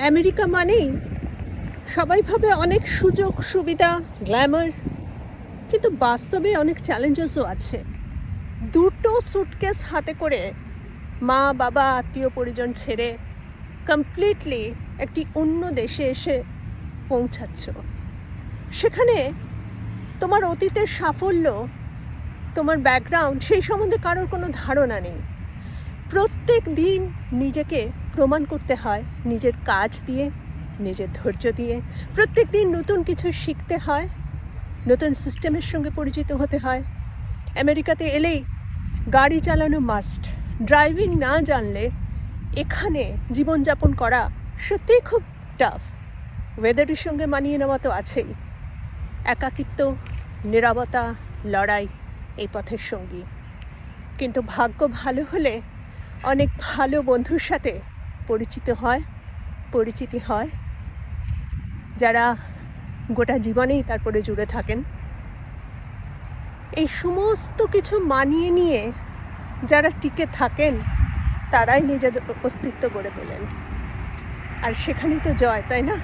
America মানেই সবাই ভাবে অনেক সুযোগ, সুবিধা, গ্ল্যামার, কিন্তু বাস্তবে অনেক চ্যালেঞ্জেসও আছে। দুটো সুটকেস হাতে করে মা, বাবা, আত্মীয়, পরিজন ছেড়ে কমপ্লিটলি একটি অন্য দেশে এসে পৌঁছাচ্ছ। সেখানে তোমার অতীতের সাফল্য, তোমার ব্যাকগ্রাউন্ড সেই সম্বন্ধে কারোর কোনো ধারণা নেই। প্রত্যেক দিন নিজেকে প্রমাণ করতে হয়, নিজের কাজ দিয়ে, নিজের ধৈর্য দিয়ে। প্রত্যেক দিন নতুন কিছু শিখতে হয়, নতুন সিস্টেমের সঙ্গে পরিচিত হতে হয়। আমেরিকাতে এলেই গাড়ি চালানো মাস্ট ড্রাইভিং না জানলে এখানে জীবনযাপন করা সত্যিই খুব টাফ ওয়েদারের সঙ্গে মানিয়ে নেওয়া তো আছেই। একাকিত্ব নিরাপত্তা লড়াই এই পথের সঙ্গী। কিন্তু ভাগ্য ভালো হলে অনেক ভালো বন্ধুর সাথে পরিচিত হয়, পরিচিতি হয়। যারা গোটা জীবনেই তারপরে জুড়ে থাকেন। এই সমস্ত কিছু মানিয়ে নিয়ে যারা টিকে থাকেন, তারাই নিজেদের অস্তিত্ব গড়ে তোলেন। আর সেখানেই তো জয়, তাই না?